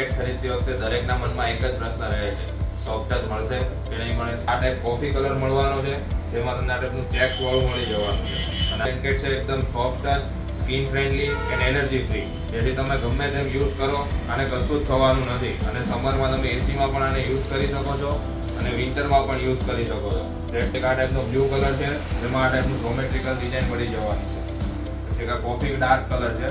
Blanket ખરીદતી વખતે દરેકના મનમાં એક જ પ્રશ્ન રહે છે. સોફ્ટ જ મળશે કે નહીં મળે? આ ટાઈપ કોફી કલર મળવાનો છે. જેમાં તમને આ ટાઈપનું ચેક્સ વાળું મળી જવાનું અને પેકેટ છે એકદમ સોફ્ટ જ skin friendly and energy free જેથી તમે ગમે તેમ યુઝ કરો અને કશું જ થવાનું નથી. અને સમરમાં તમે એસીમાં પણ આને યુઝ કરી શકો છો અને વિન્ટરમાં પણ યુઝ કરી શકો છો. રેડ આ ટાઈપનો બ્લુ કલર છે જેમાં આ ટાઈપનું જોમેટ્રિકલ ડિઝાઇન મળી જવાનું છે. કોફી ડાર્ક કલર છે.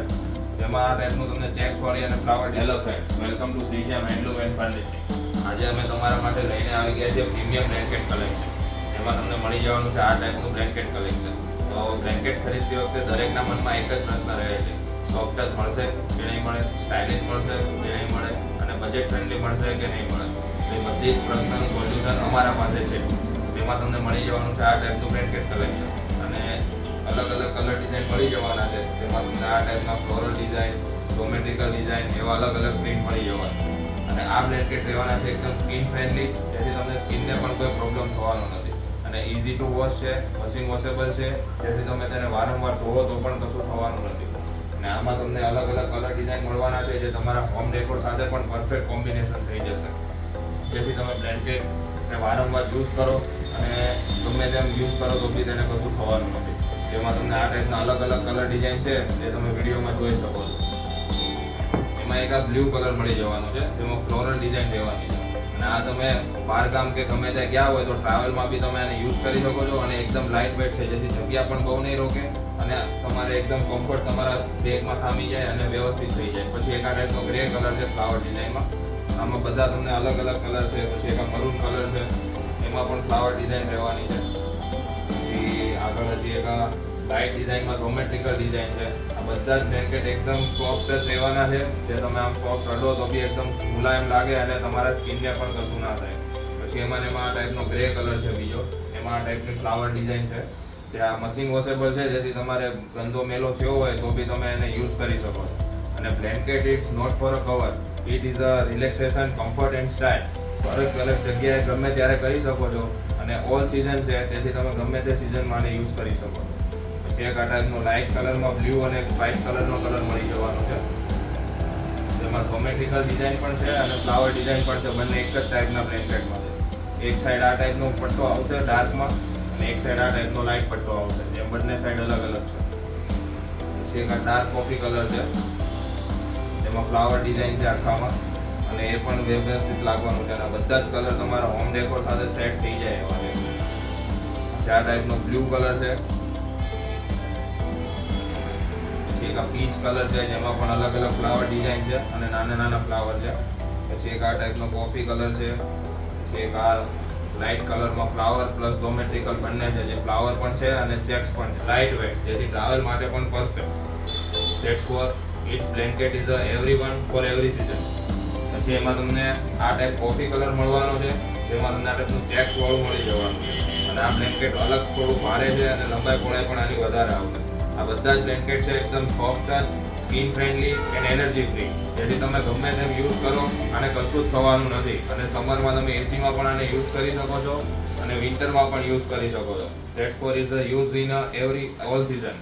જેમાં આ ટાઈપનું તમને ચેક્સ વાળી અને flower hello friends welcome to Shrishyam handloom and furnishing આજે અમે તમારા માટે લઈને આવી ગયા છે પ્રીમિયમ બ્લેન્કેટ કલેક્શન એમાં તમને મળી જવાનું છે આ ટાઈપનું બ્લેન્કેટ કલેક્શન તો બ્લેન્કેટ ખરીદતી વખતે દરેકના મનમાં એક જ પ્રશ્ન રહે છે. સોફ્ટ જ મળશે કે નહીં મળે? સ્ટાઇલિશ મળશે કે નહીં મળે? અને બજેટ ફ્રેન્ડલી મળશે કે નહીં મળે? એ બધી જ પ્રશ્નનું સોલ્યુશન અમારા પાસે છે. તેમાં તમને મળી જવાનું છે આ ટાઈપનું બ્લેન્કેટ કલેક્શન આ ટાઈપના ફ્લોરલ ડિઝાઇન જોમેટ્રિકલ ડિઝાઇન એવા અલગ અલગ પ્રિન્ટ મળી જવાના અને આ બ્લેન્કેટ રહેવાના છે એકદમ સ્કિન ફ્રેન્ડલી જેથી તમને સ્કિનને પણ કોઈ પ્રોબ્લેમ થવાનો નથી. અને ઇઝી ટુ વોશ છે વોશિંગ વોશેબલ છે, જેથી તમે તેને વારંવાર ધોવો તો પણ કશું થવાનું નથી. અને આમાં તમને અલગ અલગ કલર ડિઝાઇન મળવાના છે, જે તમારા હોમ ડેકોર સાથે પણ પરફેક્ટ કોમ્બિનેશન થઈ જશે. જેથી તમે બ્લેન્કેટને વારંવાર યુઝ કરો અને ગમે તેમ યુઝ કરો તો બી તેને કશું થવાનું નથી. જેમાં તમને આ ટાઈપના અલગ અલગ કલર ડિઝાઇન છે જે તમે વિડીયોમાં જોઈ શકો છો. એમાં એક આ બ્લુ કલર મળી જવાનો છે, જેમાં ફ્લોરલ ડિઝાઇન રહેવાની છે. અને આ તમે બહાર ગામ કે ગમે ત્યાં ગયા હોય તો ટ્રાવેલમાં બી તમે આને યુઝ કરી શકો છો અને એકદમ લાઇટ વેટ છે, જેથી જગ્યા પણ બહુ નહીં રોકે અને તમારે એકદમ કમ્ફર્ટ તમારા બેગમાં સામી જાય અને વ્યવસ્થિત થઈ જાય. પછી એક આ ટાઈપનો ગ્રે કલર છે ફ્લાવર ડિઝાઇનમાં આમાં બધા તમને અલગ અલગ કલર છે, પછી એક મરૂન કલર છે, એમાં પણ ફ્લાવર ડિઝાઇન રહેવાની છે. આગળ હજી એક લાઇટ ડિઝાઇનમાં જોમેટ્રિકલ ડિઝાઇન છે. આ બધા જ બ્લેન્કેટ એકદમ સોફ્ટ જ રહેવાના છે. જે તમે આમ સોફ્ટ અડો તો બી એકદમ મુલાયમ લાગે અને તમારા સ્કિનને પણ કશું ના થાય. પછી એમાં એમાં આ ટાઈપનો ગ્રે કલર છે બીજો. એમાં આ ટાઈપની ફ્લાવર ડિઝાઇન છે. જે આ મશીન વોશેબલ છે, જેથી તમારે ગંદો મેલો થયો હોય તો બી તમે એને યુઝ કરી શકો છો. અને blanket it's not for a cover it is a relaxation comfort and style અલગ અલગ જગ્યાએ ગમે ત્યારે કરી શકો છો. અને ઓલ સિઝન છે, તેથી તમે ગમે તે સિઝનમાં આને યુઝ કરી શકો છો. પછી એક આ ટાઈપનો લાઇટ કલરમાં બ્લુ અને વ્હાઇટ કલરનો કલર મળી જવાનો છે. જેમાં જોમેટ્રિકલ ડિઝાઇન પણ છે અને ફ્લાવર ડિઝાઇન પણ છે, બંને એક જ ટાઈપના બ્લેન્કેટમાં છે. એક સાઈડ આ ટાઈપનો પટ્ટો આવશે ડાર્કમાં અને એક સાઈડ આ ટાઈપનો લાઇટ પટ્ટો આવશે. જેમ બંને સાઈડ અલગ અલગ છે. પછી એક આ ડાર્ક કોફી કલર છે. જેમાં ફ્લાવર ડિઝાઇન છે આખામાં. અને એ પણ વ્યવસ્થિત લાગવાનું છે અને બધા જ કલર તમારા હોમ ડેકોર સાથે સેટ થઈ જાય એવા છે. ચાર ટાઈપનો બ્લુ કલર છે. એક આ પીચ કલર છે, જેમાં પણ અલગ અલગ ફ્લાવર ડિઝાઇન છે અને નાના નાના ફ્લાવર છે. પછી એક આ ટાઈપનો કોફી કલર છે. પછી એક આ લાઇટ કલરમાં ફ્લાવર પ્લસ જોમેટ્રિકલ બંને છે, જે ફ્લાવર પણ છે અને ચેક્સ પણ છે. લાઇટ વેટ જેથી ટ્રાવેલ માટે પણ perfect that's for it's blanket is a every one for every season એમાં તમને આ ટાઈપ કોફી કલર મળવાનો છે, જેમાં તમને આ ટાઈપનું ચેક્સ વાળું મળી જવાનું છે. અને આ બ્લેન્કેટ અલગ થોડું ભારે છે અને લંબાઈ પહોળાઈ પણ આની વધારે આવશે. આ બધા જ બ્લેન્કેટ છે એકદમ soft skin friendly and energy free જેથી તમે ગમે તેમ યુઝ કરો અને કશું જ થવાનું નથી. અને સમરમાં તમે એસીમાં પણ આને યુઝ કરી શકો છો અને વિન્ટરમાં પણ યુઝ કરી શકો છો. That for is a use in every all season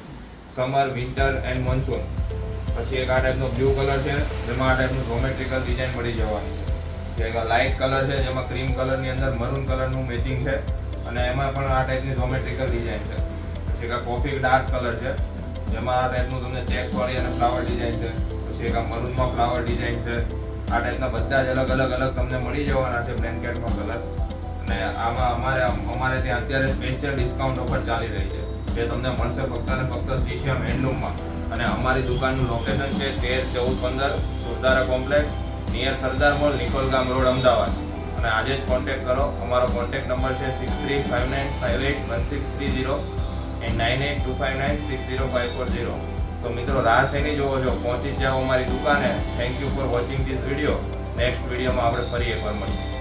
summer winter and monsoon પછી એક આ ટાઈપનો બ્લુ કલર છે જેમાં આ ટાઈપનું જોમેટ્રિકલ ડિઝાઇન મળી જવાનું છે એક લાઇટ કલર છે, જેમાં ક્રીમ કલરની અંદર મરૂન કલરનું મેચિંગ છે, અને એમાં પણ આ ટાઈપની જોમેટ્રિકલ ડિઝાઇન છે. પછી એક કોફી ડાર્ક કલર છે, જેમાં આ ટાઈપનું તમને ચેક્સ વાળી અને ફ્લાવર ડિઝાઇન છે. પછી એક આ મરૂનમાં ફ્લાવર ડિઝાઇન છે. આ ટાઈપના બધા જ અલગ અલગ અલગ તમને મળી જવાના છે બ્લેન્કેટમાં કલર અને આમાં અમારે અમારે ત્યાં અત્યારે સ્પેશિયલ ડિસ્કાઉન્ટ ઓફર ચાલી રહી છે. જે તમને મળશે ફક્ત અને ફક્ત શ્રીશ્યામ હેન્ડલૂમમાં અને અમારી દુકાનનું લોકેશન છે તેર, ચૌદ, પંદર, Surdhara complex near Sardar mall Nikolgam road, Ahmedabad. અને આજે જ કોન્ટેક્ટ કરો. અમારો કોન્ટેક્ટ નંબર છે six three five nine five eight one six three zero and nine eight two five nine six zero five four zero તો મિત્રો, રાહ શેની જોવો છો? પહોંચી જાઓ અમારી દુકાને. Thank you for watching this video next વિડીયોમાં આપણે ફરી એકવાર મળીએ